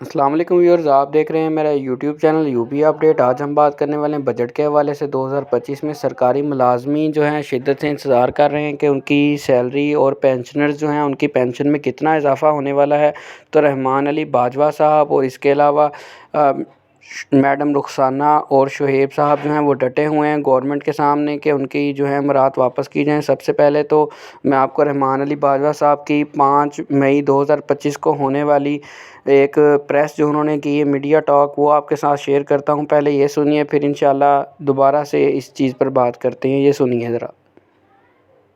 السلام علیکم ویورز، آپ دیکھ رہے ہیں میرا YouTube channel U P update. آج ہم بات کرنے والے ہیں بجٹ کے حوالے سے۔ دو ہزار پچیس میں سرکاری ملازمین جو ہیں شدت سے انتظار کر رہے ہیں کہ ان کی سیلری اور پینشنرز جو ہیں، ان کی پینشن میں کتنا اضافہ ہونے والا ہے۔ تو رحمان علی باجوہ صاحب اور اس کے علاوہ میڈم رخسانہ اور شہیب صاحب جو ہیں، وہ ڈٹے ہوئے ہیں گورنمنٹ کے سامنے کہ ان کی جو ہے مراد واپس کی جائیں۔ سب سے پہلے تو میں آپ کو رحمان علی باجوہ صاحب کی پانچ مئی دو ہزار پچیس کو ہونے والی ایک پریس جو انہوں نے کی ہے، میڈیا ٹاک، وہ آپ کے ساتھ شیئر کرتا ہوں۔ پہلے یہ سنیے، پھر انشاءاللہ دوبارہ سے اس چیز پر بات کرتے ہیں۔ یہ سنیے ذرا۔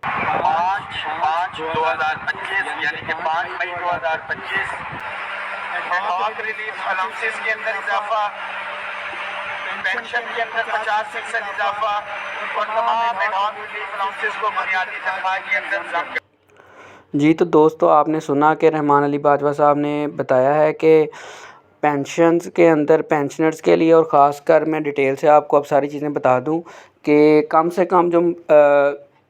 پانچ پانچ دو ہزار پچیس یعنی کہ پانچ مئی دو ہزار پچیس ریلیف الاؤنسز کے اندر اضافہ، پینشن کے اندر پچاس فیصد اضافہ، اور تمام ایڈہاک ریلیف الاؤنسز کو بنیادی تنخواہ کے اندر جی تو دوستو، آپ نے سنا کہ رحمان علی باجوہ صاحب نے بتایا ہے کہ پینشنز کے اندر، پینشنرز کے لیے، اور خاص کر میں ڈیٹیل سے آپ کو اب ساری چیزیں بتا دوں کہ کم سے کم جو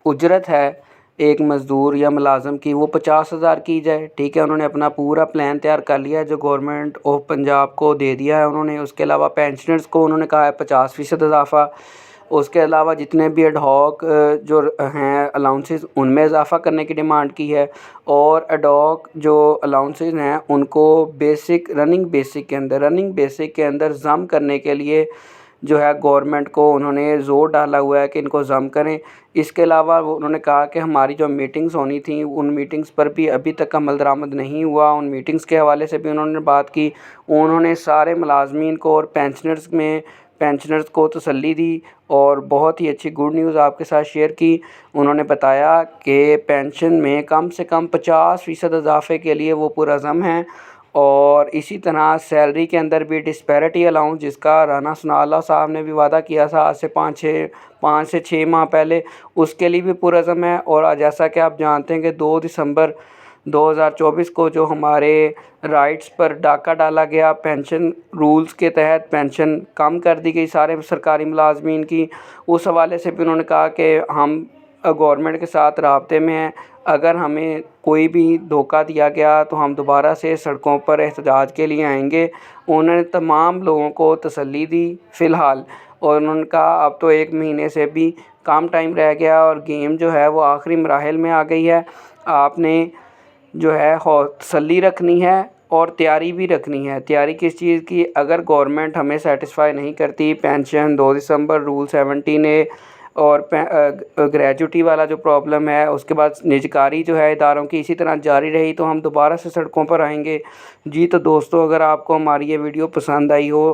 اجرت ہے ایک مزدور یا ملازم کی، وہ پچاس ہزار کی جائے، ٹھیک ہے؟ انہوں نے اپنا پورا پلان تیار کر لیا ہے، جو گورنمنٹ آف پنجاب کو دے دیا ہے، انہوں نے اس کے علاوہ پینشنرز کو، انہوں نے کہا ہے پچاس فیصد اضافہ اس کے علاوہ جتنے بھی ایڈہاک جو ہیں الاؤنسز ان میں اضافہ کرنے کی ڈیمانڈ کی ہے اور ایڈہاک جو الاؤنسز ہیں، ان کو بیسک رننگ بیسک کے اندر رننگ بیسک کے اندر ضم کرنے کے لیے جو ہے گورنمنٹ کو انہوں نے زور ڈالا ہوا ہے کہ ان کو ضم کریں۔ اس کے علاوہ انہوں نے کہا کہ ہماری جو میٹنگز ہونی تھیں، ان میٹنگز پر بھی ابھی تک عمل درآمد نہیں ہوا۔ ان میٹنگز کے حوالے سے بھی انہوں نے بات کی۔ انہوں نے سارے ملازمین کو اور پینشنرز میں پینشنرز کو تسلی دی اور بہت ہی اچھی گڈ نیوز آپ کے ساتھ شیئر کی۔ انہوں نے بتایا کہ پینشن میں کم سے کم پچاس فیصد اضافے کے لیے وہ پرعزم ہیں اور اسی طرح سیلری کے اندر بھی ڈسپیرٹی الاؤنس جس کا رانا ثناء صاحب نے بھی وعدہ کیا تھا آج سے پانچ چھ، پانچ سے چھ ماہ پہلے، اس کے لیے بھی پرعزم ہے۔ اور جیسا کہ آپ جانتے ہیں کہ دو دسمبر دو ہزار چوبیس کو جو ہمارے رائٹس پر ڈاکہ ڈالا گیا پینشن رولز کے تحت پینشن کم کر دی گئی سارے سرکاری ملازمین کی۔ اس حوالے سے بھی انہوں نے کہا کہ ہم گورنمنٹ کے ساتھ رابطے میں ہیں۔ اگر ہمیں کوئی بھی دھوکہ دیا گیا تو ہم دوبارہ سے سڑکوں پر احتجاج کے لیے آئیں گے۔ انہوں نے تمام لوگوں کو تسلی دی فی الحال۔ اور انہوں نے کہا، اب تو ایک مہینے سے بھی کام ٹائم رہ گیا اور گیم جو ہے وہ آخری مراحل میں آ گئی ہے۔ آپ نے جو ہے تسلی رکھنی ہے اور تیاری بھی رکھنی ہے۔ تیاری کس چیز کی؟ اگر گورنمنٹ ہمیں سیٹسفائی نہیں کرتی پینشن دو دسمبر رول سیونٹین اے، اور گریجوٹی والا جو پرابلم ہے، اس کے بعد نجکاری جو ہے اداروں کی اسی طرح جاری رہی تو ہم دوبارہ سے سڑکوں پر آئیں گے۔ جی تو دوستو، اگر آپ کو ہماری یہ ویڈیو پسند آئی ہو،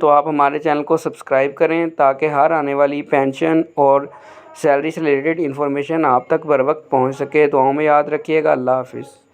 تو آپ ہمارے چینل کو سبسکرائب کریں تاکہ ہر آنے والی پینشن اور سیلری سے ریلیٹڈ انفارمیشن آپ تک بر وقت پہنچ سکے، دعاؤں میں یاد رکھیے گا۔ اللہ حافظ۔